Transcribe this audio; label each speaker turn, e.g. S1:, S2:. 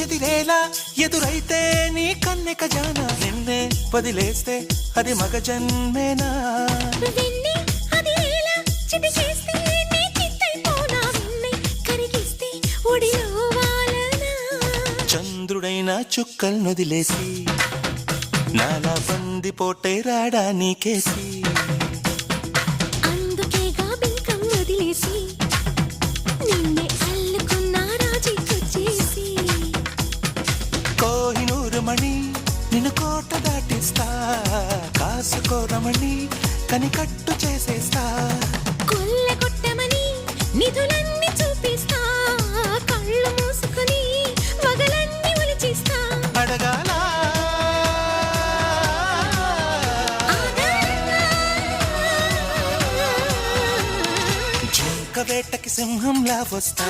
S1: చెదిరేలా ఎదురైతే నీ కన్నె ఖజాన? నిన్నే వదిలేస్తే అది మగ జన్మేనా? చంద్రుడైన చుక్కలు నొదిలేసి నాలా బంది పోటే రాడా నీకేసి? కోహినూరు మణి నిన్ను కోట దాటిస్తా. కాసుకోరమణి కనికట్టు చేసేస్తా.
S2: కొల్ల కొట్టమని నిధులన్నీ చూపిస్తా. కళ్ళు మూసుకుని వగలన్నీ ఒలిచిస్తా.
S1: అడగాల. జింక వేటకి సింహంలా వస్తా.